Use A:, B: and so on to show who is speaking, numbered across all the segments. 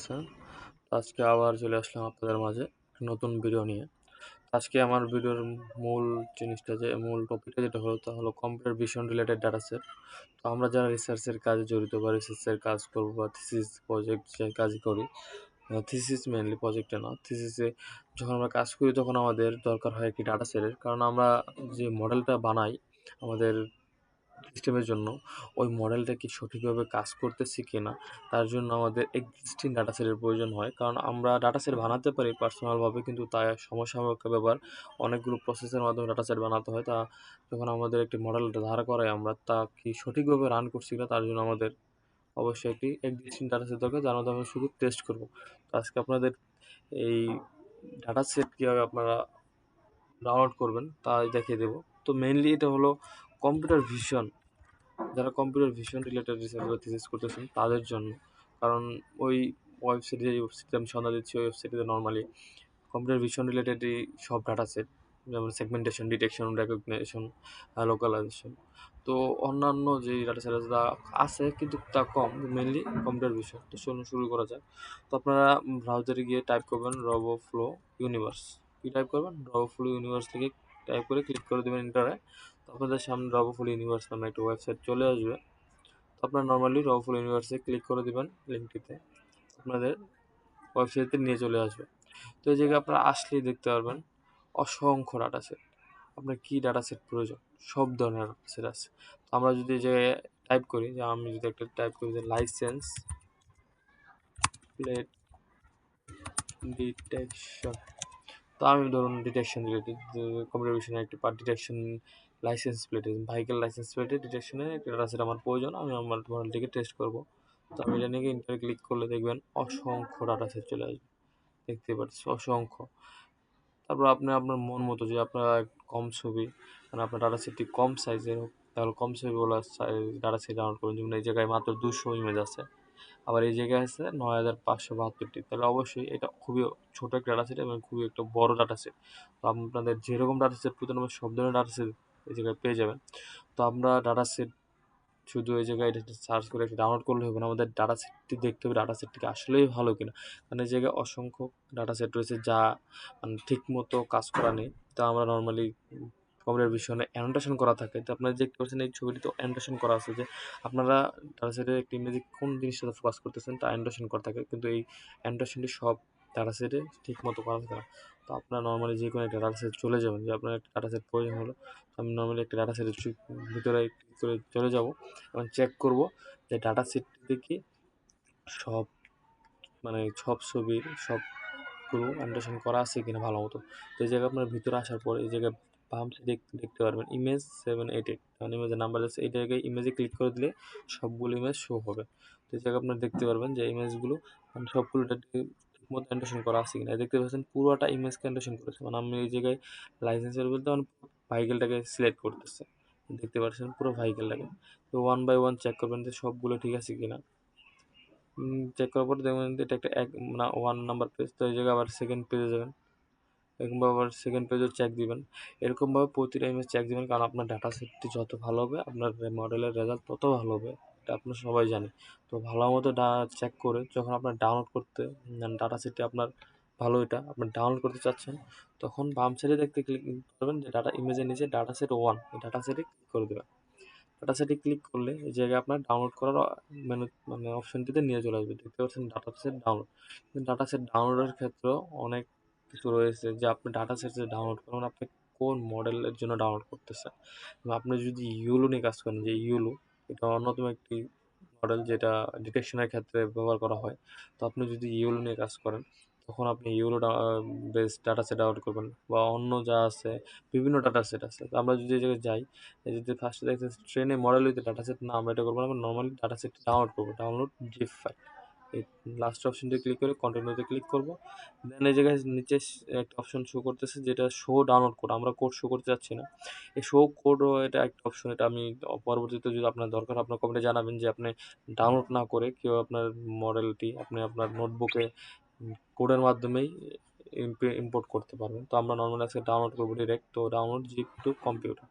A: আছেন আজকে আবার চলে আসলাম আপনাদের মাঝে নতুন ভিডিও নিয়ে। আজকে আমার ভিডিওর মূল জিনিসটা যে, মূল টপিকটা যেটা হলো তা হলো computer vision related data set তো আমরা যারা রিসার্চের কাজে জড়িত বা রিসার্চের কাজ করব বা থিসিস প্রজেক্ট যে কাজ করি থিসিস মেনলি প্রজেক্টে না থিসিসে যখন আমরা কাজ করি তখন আমাদের দরকার হয় একটি ডাটা সেটের কারণ আমরা যে মডেলটা বানাই, আমাদের সিস্টেমের জন্য ওই মডেলটা কি সঠিকভাবে কাজ করতেছে কি না তার জন্য আমাদের এক্সিস্টিং ডাটা সেটের প্রয়োজন হয়। কারণ আমরা ডাটা সেট বানাতে পারি পার্সোনালভাবে কিন্তু তাই সমসাময়িক ব্যাপার অনেকগুলো প্রসেসের মাধ্যমে ডাটা সেট বানাতে হয়। তা যখন আমাদের একটি মডেল ধার করাই আমরা, তা কি সঠিকভাবে রান করছি না তার জন্য আমাদের অবশ্যই একটি এক্সিস্টিং ডাটা সেট দরকার, যার মধ্যে আমরা শুধু টেস্ট করব। তো আজকে আপনাদের এই ডাটা সেট কীভাবে আপনারা ডাউনলোড করবেন, তাই দেখিয়ে দেবো। তো মেইনলি এটা হলো কম্পিউটার ভিশন যারা computer vision related research thesis করতেছেন, তাদের জন্য। কারণ ওই ওয়েবসাইটে যে ওয়েবসাইটে আমি সন্ধ্যা দিচ্ছি, ওই ওয়েবসাইটে নর্মালি কম্পিউটার ভিশন রিলেটেডই সব ডাটা সেট যেমন সেগমেন্টেশন ডিটেকশন রেকগনেশন লোকালাইজেশন তো অন্যান্য যে ডাটা সেট আছে কিন্তু তা কম মেনলি কম্পিউটার ভিশন তো শুরু শুরু করা যায় তো আপনারা ব্রাউজারে গিয়ে টাইপ করবেন রবো ফ্লো ইউনিভার্স কী টাইপ করবেন? রবো ফ্লো ইউনিভার্স থেকে টাইপ করে ক্লিক করে দেবেন ইন্টারে আপনাদের সামনে রবফুল ইউনিভার্স নামে একটা ওয়েবসাইট চলে আসবে। তো আপনারা নর্মালি রবফুল ইউনিভার্সে ক্লিক করে দেবেন লিঙ্কটিতে আপনাদের ওয়েবসাইটে নিয়ে চলে আসবে। তো এই জায়গায় আপনারা আসলেই দেখতে পারবেন অসংখ্য ডাটা সেট আপনার কী ডাটা সেট প্রয়োজন? সব ধরনের ডাটা সেট আছে। তো আমরা যদি এই জায়গায় টাইপ করি, যে আমি যদি একটা টাইপ করি যে লাইসেন্স প্লেট ডিটেকশন তো আমি ধরুন ডিটেকশন রিলেটেড কম্পিউটার ভিশনের একটি পার্ট ডিটেকশন লাইসেন্স প্লেটে ভাইকেল লাইসেন্স প্লেটে ডিটেকশনে ডাটা সেট আমার প্রয়োজন, আমি আমার মডেলটিকে টেস্ট করব। তো আমি এটা নিয়ে ইন্টার ক্লিক করলে দেখবেন অসংখ্য ডাটা সেট চলে আসবে। দেখতে পাচ্ছি অসংখ্য। তারপর আপনি আপনার মন মতো যে আপনার কম ছবি মানে আপনার ডাটা সেটটি কম সাইজের হোক, তাহলে কম ছবি ছবিগুলো ডাটা সেট ডাউনলোড করুন যেমন এই জায়গায় মাত্র দুশো ইমেজ আছে, আবার এই জায়গায় আছে নয় হাজার পাঁচশো বাহাত্তরটি। তাহলে অবশ্যই এটা খুবই ছোটো একটা ডাটা সেট এবং খুবই একটা বড় ডাটা সেট তো আপনাদের যেরকম ডাটা সেট প্রয়োজন সব ধরনের ডাটা সেট এই জায়গায় পেয়ে যাবেন। তো আমরা ডাটা সেট শুধু এই জায়গায় এটা সার্চ করে ডাউনলোড করলে হবে না। আমাদের ডাটা সেটটি দেখতে হবে ডাটা সেটটিকে আসলেই ভালো কিনা। কারণ এই জায়গায় অসংখ্য ডাটা সেট রয়েছে যা মানে ঠিক মতো কাজ করা নেই। তা আমরা নর্মালি কম্পিউটার ভিশনে অ্যানোটেশন করা থাকে। তো আপনারা দেখতে পাচ্ছেন এই ছবিটিতে অ্যানোটেশন করা আছে যে, আপনারা ডাটা সেটে একটি ইমেজে কোন জিনিসটাতে ফোকাস করতেছেন তা অ্যানোটেশন করা থাকে। কিন্তু এই অ্যানোটেশনটি সব ডাটা সেটে ঠিক মতো করা থাকে না। তো আপনারা নর্মালি যে কোনো একটা ডাটা সেট চলে যাবেন যে আপনার একটা ডাটা সেট প্রয়োজন হলো আমি নর্মালি একটা ডাটা সেটের ভিতরে করে চলে যাব এবং চেক করব যে ডাটা সেটটিতে কি সব মানে সব ছবির সবগুলো অ্যান্ডারস্ট্যান্ড করা আছে কিনা ভালো মতো। তো এই জায়গায় আপনার ভিতরে আসার পর, এই জায়গায় বাম দেখতে দেখতে পারবেন ইমেজ সেভেন এইট এইট মানে ইমেজের নাম্বার আছে, এই জায়গায় ইমেজে ক্লিক করে দিলে সবগুলো ইমেজ শো হবে। তো এই জায়গায় আপনারা দেখতে পারবেন যে ইমেজগুলো মানে সবগুলো ঠিকমতো অ্যান্ডারস্ট্যান্ড করা আছে কিনা। দেখতে পাচ্ছেন পুরোটা ইমেজকে অ্যান্ডারস্ট্যান্ড করেছে। মানে আমি এই জায়গায় লাইসেন্সের বলতে মানে ভাইকেলটাকে সিলেক্ট করতেছে। দেখতে পাচ্ছেন পুরো ভাইকেলটাকে তো ওয়ান বাই ওয়ান চেক করবেন যে সবগুলো ঠিক আছে কিনা। চেক করার পর দেখবেন এটা একটা এক না ওয়ান নাম্বার পেজ তো এই জায়গায় আবার সেকেন্ড পেজে যাবেন। এরকমভাবে আবার সেকেন্ড পেজও চেক দিবেন। এরকমভাবে প্রতিটা ইমেজ চেক দিবেন। কারণ আপনার ডাটা সেটটি যত ভালো হবে, আপনার মডেলের রেজাল্ট তত ভালো হবে। এটা আপনার সবাই জানে। তো ভালো মতো ডা চেক করে যখন আপনার ডাউনলোড করতে ডাটা সেটটি আপনার ভালো এটা, আপনি ডাউনলোড করতে চাচ্ছেন, তখন বাম সাইডে দেখতে ক্লিক করবেন যে ডাটা ইমেজের নিচে ডাটা সেট ওয়ান ডাটা সেটে ক্লিক করে দেবেন। ডাটা সেটে ক্লিক করলে এই জায়গায় আপনার ডাউনলোড করার মেনু মানে অপশনটিতে নিয়ে চলে আসবে। দেখতে পাচ্ছেন data set download data set ডাউনলোডের ক্ষেত্রেও অনেক কিছু রয়েছে যে আপনি ডাটা সেট যে ডাউনলোড করবেন, আপনি কোন মডেলের জন্য ডাউনলোড করতেছেন? আপনি যদি ইউলো নিয়ে কাজ করেন, যে ইউলো এটা অন্যতম একটি মডেল যেটা ডিটেকশনের ক্ষেত্রে ব্যবহার করা হয়। তো আপনি যদি ইউলো নিয়ে কাজ করেন, তখন আপনি YOLO base data set out করবেন বা অন্য যা আছে, বিভিন্ন ডাটা সেট আছে। তো আমরা যদি জায়গায় যাই যদি ফার্স্টে দেখতে ট্রেনে মডেল হইতে ডাটা সেট না আমরা এটা করব আমরা নর্মালি ডাটা সেট ডাউনলোড করব ডাউনলোড জিপ ফাইল এই লাস্ট অপশনটি ক্লিক করে কন্টিনিউতে ক্লিক করব। দেন এই জায়গায় নিচে একটা অপশন শো করতেছে, যেটা শো ডাউনলোড কোড আমরা কোড শো করতে যাচ্ছি না। এই শো কোডও এটা একটা অপশন এটা আমি পরবর্তীতে যদি আপনার দরকার আপনার কমেন্টে জানাবেন যে আপনি ডাউনলোড না করে কেউ আপনার মডেলটি আপনি আপনার নোটবুকে কোডের মাধ্যমেই ইম্পোর্ট করতে পারবেন। তো আমরা নর্মালি আজকে ডাউনলোড করব ডিরেক্ট তো ডাউনলোড জিপ টু কম্পিউটার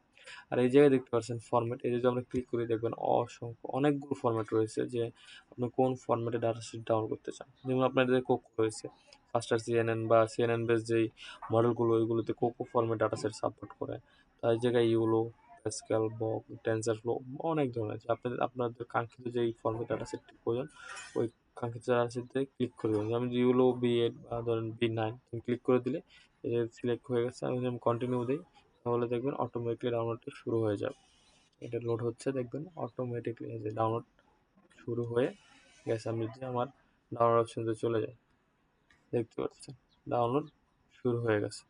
A: আর এই জায়গায় দেখতে পাচ্ছেন ফরম্যাট এই যদি আমরা ক্লিক করি দেখবেন অসংখ্য, অনেকগুলো ফরম্যাট রয়েছে যে আপনি কোন ফরম্যাটে ডাটা শিট ডাউনলোড করতে চান। যেমন আপনাদের কোকো রয়েছে ফাস্টার সিএনএন বা সিএনএন বেস যেই মডেলগুলো ওইগুলোতে COCO format data set support করে। তার জায়গায় ইউলো প্যাসকেল বক টেন্সার ফ্লো অনেক ধরনের আছে। আপনাদের আপনাদের কাঙ্ক্ষিত যেই ফর্মেট ডাটা সেটটি প্রয়োজন, ওই কাঙ্ক্ষিত ডাটা সেটে ক্লিক করে দেবেন। যেমন ইউলো বি এইট বা ধরেন বি নাইন ক্লিক করে দিলে সিলেক্ট হয়ে গেছে। আমি কন্টিনিউ দিই। তাহলে দেখবেন অটোমেটিকলি ডাউনলোডটা শুরু হয়ে যাবে। এটা লোড হচ্ছে দেখবেন অটোমেটিকলি যে ডাউনলোড শুরু হয়ে গেছে, আমি যদি আমার ডাউনলোড অপশনতে চলে যাই, দেখতে পাচ্ছেন? ডাউনলোড শুরু হয়ে গেছে।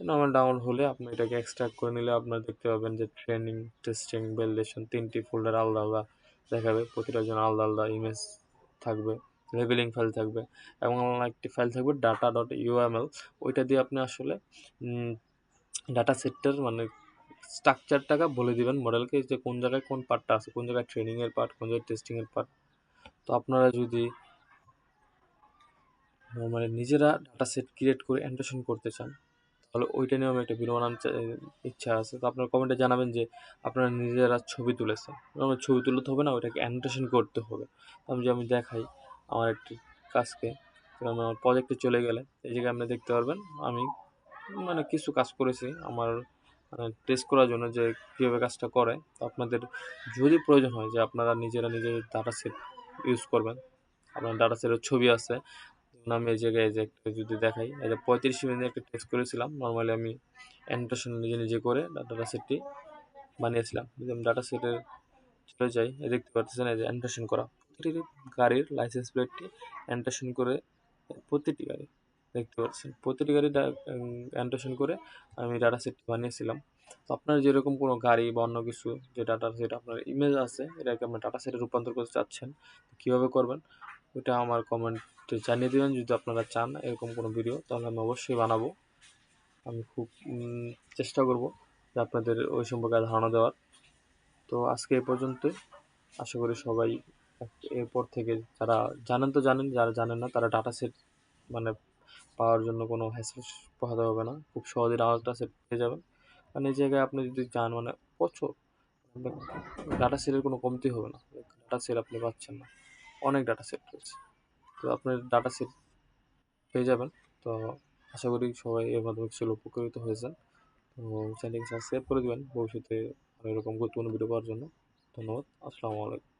A: নর্মাল ডাউনলোড হলে আপনি এটাকে এক্সট্রাক্ট করে নিলে আপনার দেখতে পাবেন যে ট্রেনিং টেস্টিং ভ্যালিডেশন তিনটি ফোল্ডার আলাদা আলাদা দেখাবে প্রতিটার জন্য আলাদা আলাদা ইমেজ থাকবে লেবেলিং ফাইল থাকবে এবং একটি ফাইল থাকবে ডাটা ডট ইউএমএল ওইটা দিয়ে আপনি আসলে ডাটা সেটটার মানে স্ট্রাকচারটাকে বলে দিবেন মডেলকে যে কোন জায়গায় কোন পার্টটা আছে, কোন জায়গায় ট্রেনিংয়ের পার্ট কোন জায়গায় টেস্টিংয়ের পার্ট তো আপনারা যদি মানে নিজেরা ডাটা সেট ক্রিয়েট করে অ্যান্ডারশন করতে চান, তাহলে ওইটা নিয়েও আমি একটা ভিডিও বানানোর ইচ্ছা আছে। তো আপনারা কমেন্টে জানাবেন যে আপনারা নিজেরা ছবি তুলেছেন। আমার ছবি তুলতে হবে না, ওইটাকে অ্যানোটেশন করতে হবে। আমি যে আমি দেখাই আমার একটি কাজকে আমার প্রজেক্টে চলে গেলে, এই জায়গায় আপনি দেখতে পারবেন, আমি মানে কিছু কাজ করেছি। আমার মানে টেস্ট করার জন্য যে কীভাবে কাজটা করে, তো আপনাদের যদি প্রয়োজন হয় যে আপনারা নিজেরা নিজের ডাটা সেট ইউজ করবেন। আপনার ডাটা সেটের ছবি আছে। আমি এই জায়গায় যে একটা যদি দেখাই, এই যে পঁয়ত্রিশ মিনিট একটা টেক্সট করেছিলাম। নর্মালি আমি অ্যানোটেশন নিজে নিজে করে ডাটা সেটটি বানিয়েছিলাম। যদি আমি ডাটা সেটের চলে যাই, এই দেখতে পাচ্ছেন এই যে অ্যানোটেশন করা। প্রতিটি গাড়ির লাইসেন্স প্লেটটি অ্যানোটেশন করে প্রতিটি গাড়ি দেখতে পাচ্ছেন। প্রতিটি গাড়ি অ্যানোটেশন করে আমি ডাটা সেট বানিয়েছিলাম। তো আপনার যেরকম কোনো গাড়ি বা অন্য কিছু যে ডাটা সেট আপনার ইমেজ আছে, এটাকে আপনার ডাটা সেটে রূপান্তর করতে চাচ্ছেন কীভাবে করবেন? ওটা আমার কমেন্টে জানিয়ে দেবেন। যদি আপনারা চান এরকম কোনো ভিডিও তাহলে আমি অবশ্যই বানাবো। আমি খুব চেষ্টা করব যে আপনাদের ওই সম্পর্কে ধারণা দেওয়ার। তো আজকে এ পর্যন্তই। আশা করি সবাই এরপর থেকে যারা জানেন তো জানেন, যারা জানেন না তারা ডাটা সেট মানে পাওয়ার জন্য কোনো হ্যাসেল পোহাতে হবে না। খুব সহজে ডাটা সেট পেয়ে যাবেন কারণ এই জায়গায় আপনি যদি চান মানে প্রচুর ডাটা সেটের কোনো কমতি হবে না। ডাটা সেট আপনি পাচ্ছেন না। অনেক ডাটা সেট রয়েছে। তো আপনার ডাটা সেট পেয়ে যাবেন। তো আশা করি সবাই এর মাধ্যমে কিছু উপকৃত হয়েছেন। তো চ্যানেলটি সাবস্ক্রাইব করে দেবেন। ভবিষ্যতে এরকম গুরুত্বপূর্ণ ভিডিও পাওয়ার জন্য। ধন্যবাদ। আসসালামু আলাইকুম।